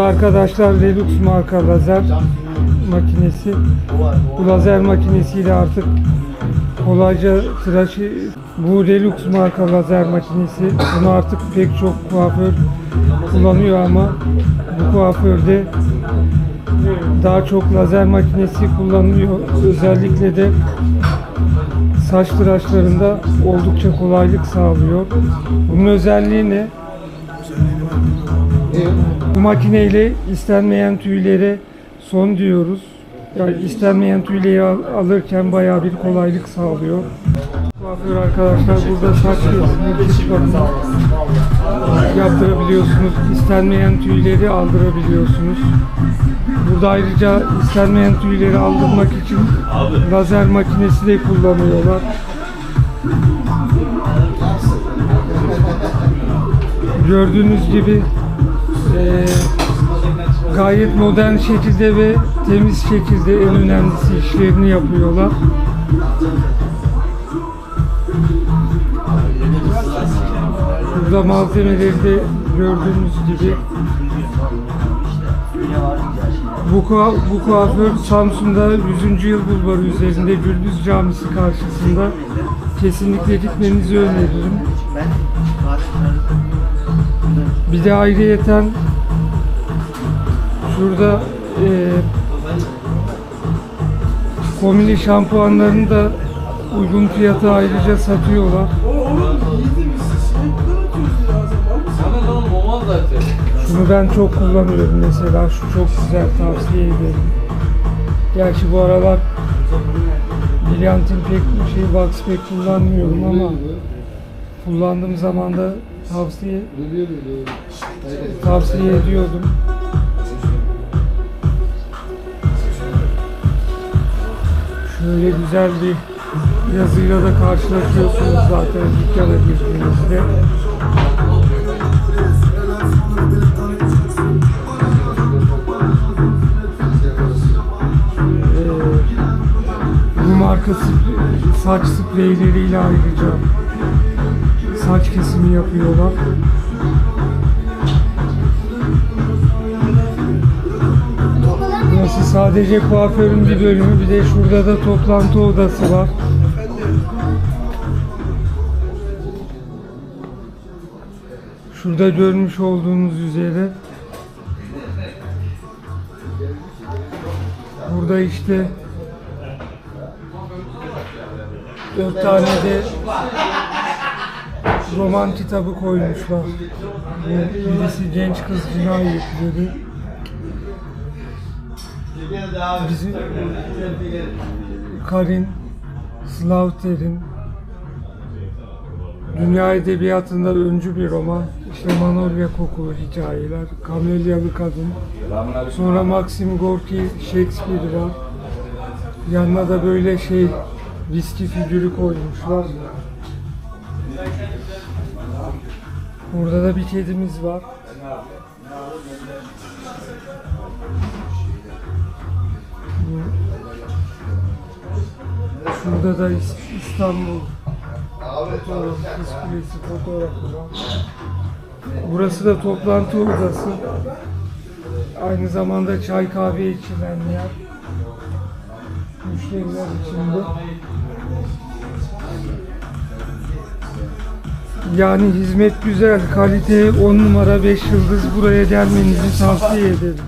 arkadaşlar Relux marka lazer makinesi. Bu lazer makinesiyle artık kolayca tıraşı bu Relux marka lazer makinesi. Bunu artık pek çok kuaför kullanıyor ama bu kuaförde daha çok lazer makinesi kullanılıyor. Özellikle de saç tıraşlarında oldukça kolaylık sağlıyor. Bunun özelliği ne? Bu makineyle istenmeyen tüylere son diyoruz. Yani istenmeyen tüyleri al- alırken bayağı bir kolaylık sağlıyor. Kuaför arkadaşlar burada saç yaptırabiliyorsunuz. İstenmeyen tüyleri aldırabiliyorsunuz. Burada ayrıca istenmeyen tüyleri aldırmak için lazer makinesi de kullanıyorlar. Gördüğünüz gibi eee, gayet modern şekilde ve temiz şekilde en önemlisi işlerini yapıyorlar. Burada malzemeleri de gördüğünüz gibi bu, kua- bu kuaför Samsun'da 100. yıl bulvarı üzerinde Gürbüz Camisi karşısında kesinlikle gitmenizi öneririm. Bir de ayrıyeten şurada eee komili şampuanlarını da uygun fiyata ayrıca satıyorlar. Şunu ben çok kullanıyorum mesela. Şu çok güzel tavsiye ederim. Gerçi bu aralar Brilliant'in pek bir şey box pek kullanmıyorum ama kullandığım zaman da tavsiye tavsiye ediyordum. Şöyle güzel bir yazıyla da karşılaşıyorsunuz zaten dükkana girdiğinizde. Bu marka saç spreyleriyle ayrıca saç kesimi yapıyorlar. Burası sadece kuaförün bir bölümü. Bir de şurada da toplantı odası var. Şurada görmüş olduğunuz üzere Burada işte dört tane de roman kitabı koymuşlar. Birisi genç kız cinayetleri. Bizim Karin Slaughter'in Dünya Edebiyatı'nda öncü bir roman. İşte Manolya Kokulu hikayeler, Kamelyalı Kadın, Sonra Maxim Gorki Shakespeare var. Yanına da böyle şey viski figürü koymuşlar. Burada da bir kedimiz var. Şurada da İs- İstanbul fotoğrafı, Kız Kulesi fotoğrafı var. Burası da toplantı odası. Aynı zamanda çay kahve içilen yer. Müşteriler için de. Yani hizmet güzel, kalite 10 numara 5 yıldız buraya gelmenizi tavsiye ederim.